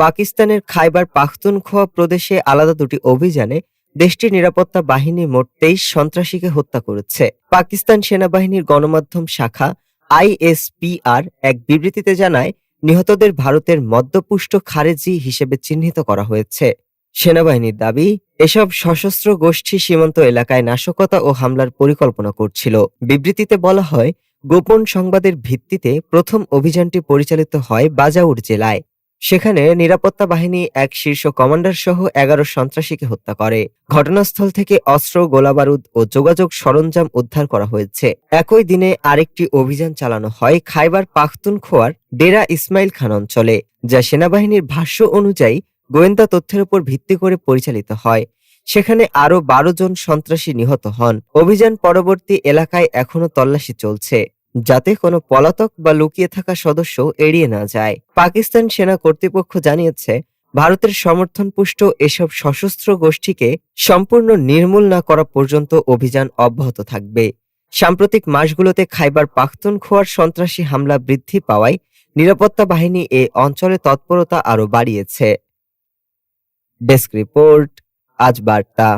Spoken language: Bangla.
পাকিস্তানের খাইবার পাখতুনখোয়া প্রদেশে আলাদা দুটি অভিযানে দেশটির নিরাপত্তা বাহিনী মোট তেইশ সন্ত্রাসীকে হত্যা করেছে। পাকিস্তান সেনাবাহিনীর গণমাধ্যম শাখা আইএসপিআর এক বিবৃতিতে জানায়, নিহতদের ভারতের মদ্যপুষ্ট খারেজি হিসেবে চিহ্নিত করা হয়েছে। সেনাবাহিনীর দাবি, এসব সশস্ত্র গোষ্ঠী সীমান্ত এলাকায় নাশকতা ও হামলার পরিকল্পনা করছিল। বিবৃতিতে বলা হয়, গোপন সংবাদের ভিত্তিতে প্রথম অভিযানটি পরিচালিত হয় বাজাউর জেলায়। সেখানে নিরাপত্তা বাহিনী এক শীর্ষ কমান্ডার সহ এগারো সন্ত্রাসীকে হত্যা করে। ঘটনাস্থল থেকে অস্ত্র, গোলাবারুদ ও যোগাযোগ সরঞ্জাম উদ্ধার করা হয়েছে। একই দিনে আরেকটি অভিযান চালানো হয় খাইবার পাখতুনখোয়ার ডেরা ইসমাইল খান অঞ্চলে, যা সেনাবাহিনীর ভাষ্য অনুযায়ী গোয়েন্দা তথ্যের উপর ভিত্তি করে পরিচালিত হয়। সেখানে আরও বারো জন সন্ত্রাসী নিহত হন। অভিযান পরবর্তী এলাকায় এখনও তল্লাশি চলছে। যাতে কোনো পলাতক বা লুকিয়ে থাকা সদস্য এড়িয়ে না যায়। পাকিস্তান সেনা কর্তৃপক্ষ জানিয়েছে, ভারতের সমর্থনপুষ্ট এসব সশস্ত্র গোষ্ঠীকে সম্পূর্ণ নির্মূল না করা পর্যন্ত অভিযান অব্যাহত থাকবে। সাম্প্রতিক মাসগুলোতে খাইবার পাখতুনখোয়ার সন্ত্রাসী হামলা বৃদ্ধি পাওয়ায় নিরাপত্তা বাহিনী এ অঞ্চলে তৎপরতা আরও বাড়িয়েছে। ডেস্ক রিপোর্ট, আজ বার্তা।